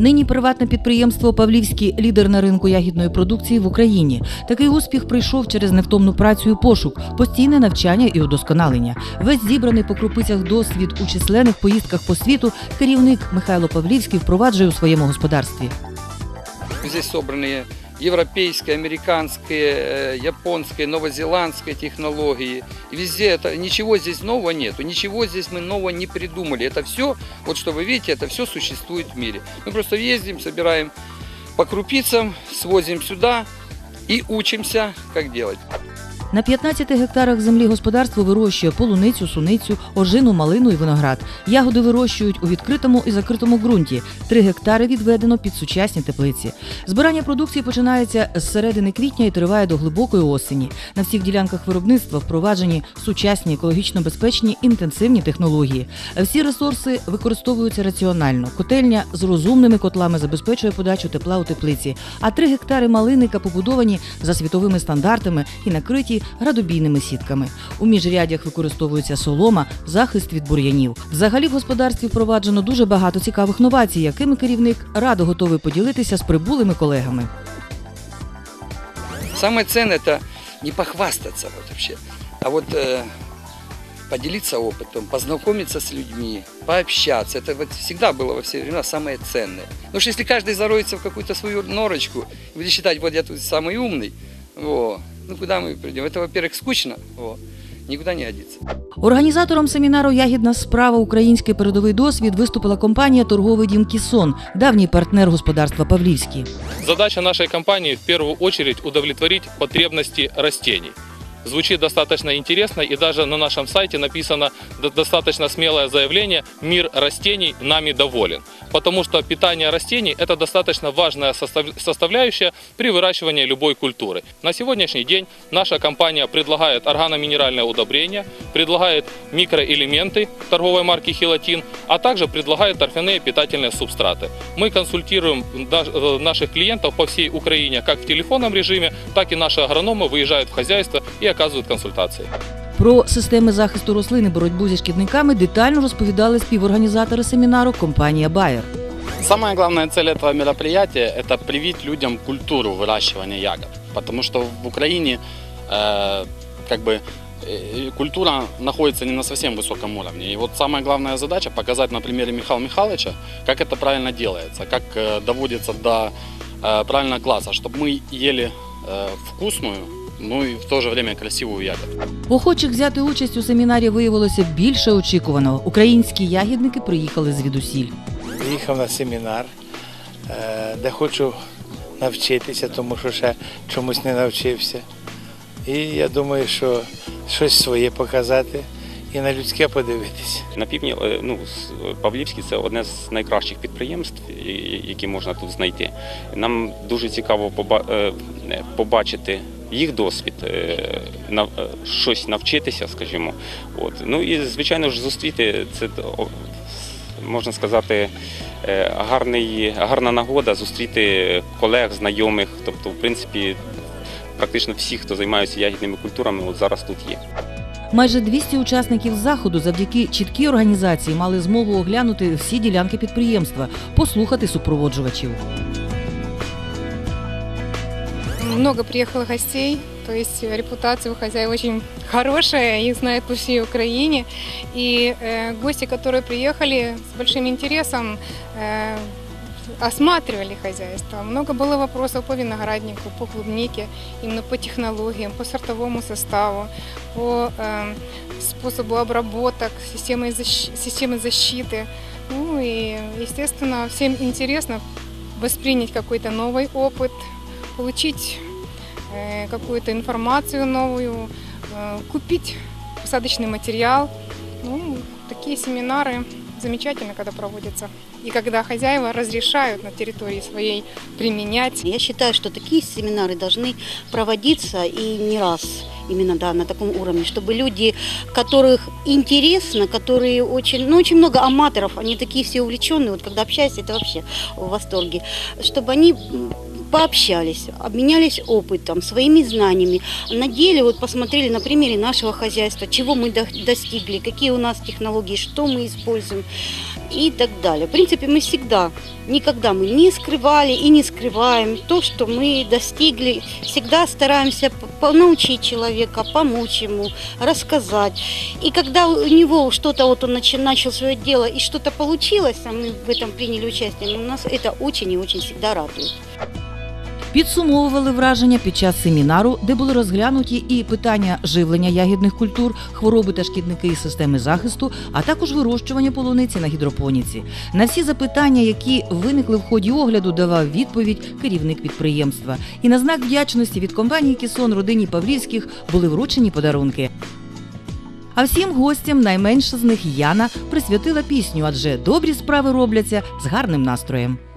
Нині приватне підприємство Павлівський лідер на ринку ягідної продукції в Україні. Такий успіх прийшов через невтомну працю і пошук, постійне навчання і удосконалення. Весь зібраний по крупицях досвід у численних поїздках по світу керівник Михайло Павлівський впроваджує у своєму господарстві. Здесь собраны европейские, американские, э, японские, новозеландские технологии. И везде это ничего здесь нового нету, ничего здесь мы нового не придумали. Это все, вот что вы видите, это все существует в мире. Мы просто ездим, собираем по крупицам, свозим сюда и учимся, как делать. На 15 гектарах землі господарство вирощує полуницю, суницю, ожину, малину і виноград. Ягоди вирощують у відкритому і закритому ґрунті. Три гектари відведено під сучасні теплиці. Збирання продукції починається з середини квітня і триває до глибокої осені. На всіх ділянках виробництва впроваджені сучасні екологічно безпечні інтенсивні технології. Всі ресурси використовуються раціонально. Котельня з розумними котлами забезпечує подачу тепла у теплиці. А три гектари малинника побудовані за світовими стандартами і накриті градобійними сітками. У міжрядях використовується солома, захист від бур'янів. Взагалі в господарстві впроваджено дуже багато цікавих новацій, якими керівник радо готовий поділитися з прибулими колегами. Самое ценное это не похвастаться вот вообще, а вот э, поделиться опытом, познакомиться с людьми, пообщаться. Это вот всегда было во все времена самое ценное. Потому что если каждый зароется в какую-то свою норочку и будет считать, вот я тут самый умный, во, ну куда мы придем? Это, во-первых, скучно, во, никуда не годится. Організатором семінару Ягідна справа Український передовий досвід виступила компанія Торговий дім Кісон, давній партнер господарства Павлівський. Задача нашей компании в первую очередь удовлетворить потребности растений. Звучит достаточно интересно, и даже на нашем сайте написано до- достаточно смелое заявление «Мир растений нами доволен». Потому что питание растений – это достаточно важная состав- составляющая при выращивании любой культуры. На сегодняшний день наша компания предлагает органоминеральное удобрение, предлагает микроэлементы торговой марки «Хилатин», а также предлагает торфяные питательные субстраты. Мы консультируем э, наших клиентов по всей Украине как в телефонном режиме, так и наши агрономы выезжают в хозяйство и оказывают консультации. Про системи захисту рослин і боротьбу зі шкідниками детально розповідали співорганізатори семінару компанія Bayer. Самая главная цель этого мероприятия – это привить людям культуру выращивания ягод. Потому что в Украине э, как бы э, культура находится не на совсем высоком уровне. И вот самая главная задача – показать на примере Михаила Михайловича, как это правильно делается, как э, доводится до э, правильного класса, чтобы мы ели э, вкусную, ну и в то же время красивую ягоду. Охочих взяти участь у семінарі виявилося більше очікуваного. Українські ягідники приїхали звідусіль. Приїхав на семінар, е, де хочу навчитися, тому що ще чомусь не навчився. І я думаю, що щось своє показати і на людське подивитися. На півдні е, ну, Павлівський це одне з найкращих підприємств, які можна тут знайти. Нам дуже цікаво е, побачити їх досвід, е, нав- е, щось навчитися, скажімо. От. Ну і звичайно ж зустріти це можна сказати. е, Гарний, гарна нагода зустріти колег, знайомих, тобто, в принципі, практично всі, хто займаються ягідними культурами, от зараз тут є. Майже 200 учасників заходу завдяки чіткій організації мали змогу оглянути всі ділянки підприємства, послухати супроводжувачів Много приехало гостей, то есть репутация у хозяев очень хорошая, их знают по всей Украине. И э, гости, которые приехали с большим интересом, э, осматривали хозяйство. Много было вопросов по винограднику, по клубнике, именно по технологиям, по сортовому составу, по э, способу обработок, системы, защ- системы защиты. Ну и, естественно, всем интересно воспринять какой-то новый опыт, получить э, какую-то информацию новую, э, купить посадочный материал. Ну, такие семинары замечательно, когда проводятся. И когда хозяева разрешают на территории своей применять Я считаю, что такие семинары должны проводиться и не раз именно да, на таком уровне, чтобы люди, которых интересно, которые очень, ну очень много аматоров, они такие все увлеченные, вот когда общаешься, это вообще в восторге, чтобы они пообщались, обменялись опытом, своими знаниями. На деле вот посмотрели на примере нашего хозяйства, чего мы до- достигли, какие у нас технологии, что мы используем. и так далее. В принципе, мы всегда, никогда мы не скрывали и не скрываем то, что мы достигли. Всегда стараемся научить человека, помочь ему, рассказать. И когда у него что-то, вот он начал свое дело и что-то получилось, а мы в этом приняли участие, ну, нас это очень и очень всегда радует. Підсумовували враження під час семінару, де були розглянуті і питання живлення ягідних культур, хвороби та шкідники і системи захисту, а також вирощування полуниці на гідропоніці. На всі запитання, які виникли в ході огляду, давав відповідь керівник підприємства. І на знак вдячності від компанії Кісон родині Павлівських були вручені подарунки. А всім гостям найменша з них Яна присвятила пісню, адже добрі справи робляться з гарним настроєм.